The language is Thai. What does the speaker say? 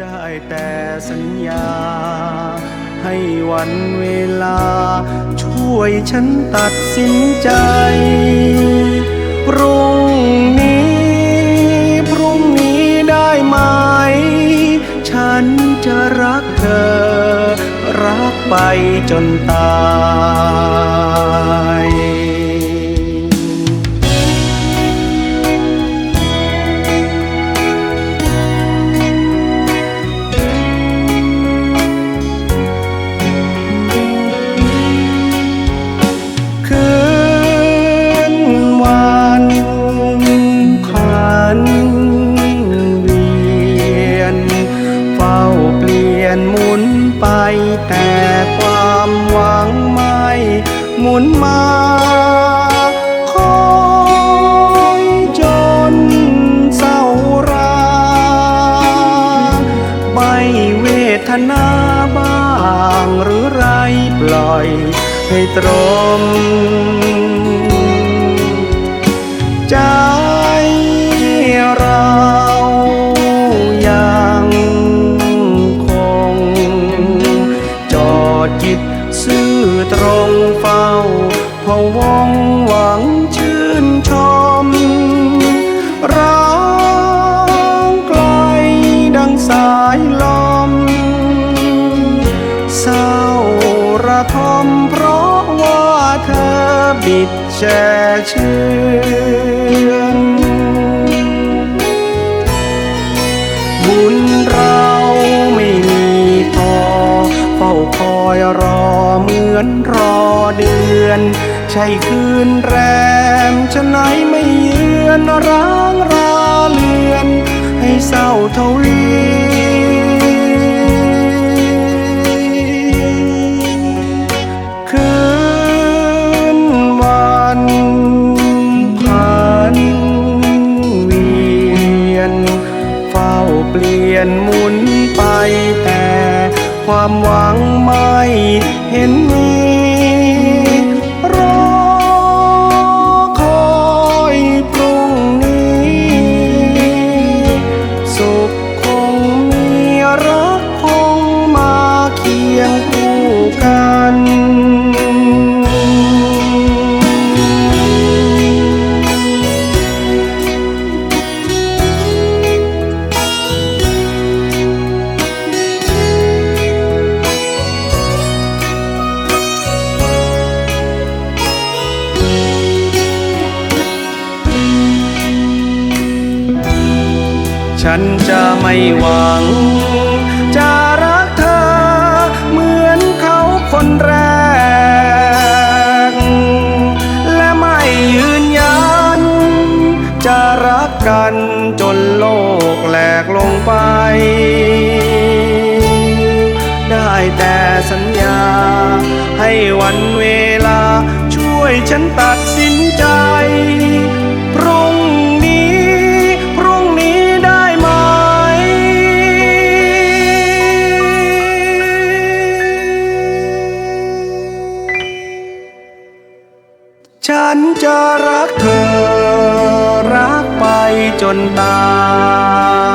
ได้แต่สัญญา ให้วันเวลา ช่วยฉันตัดสินใจ พรุ่งนี้ พรุ่งนี้ได้ไหม ฉันจะรักเธอ รักไปจนตาย ไม่เวทนาบ้างหรือไรปล่อยให้ตรม ใจเรายังคง จอดจิตซื่อตรงเฝ้าพวง ทมเพราะว่าเธอบิดแช่เชือนบุญเราไม่มีพอเฝ้าคอยรอเหมือนรอเดือน ใช่คืนแรมฉะไหนไม่เยือนร้างราเลือน ให้เศร้าทวี นหมุนไปแต่ความหวังไม่เห็นมี ฉันจะไม่หวัง จะรักเธอ เหมือนเขาคนแรก และไม่ยืนยัน จะรักกันจนโลกแหลกลงไป ได้แต่สัญญา ให้วันเวลา ช่วยฉันตัดสินใจ ฉันจะรักเธอ รักไปจนตาย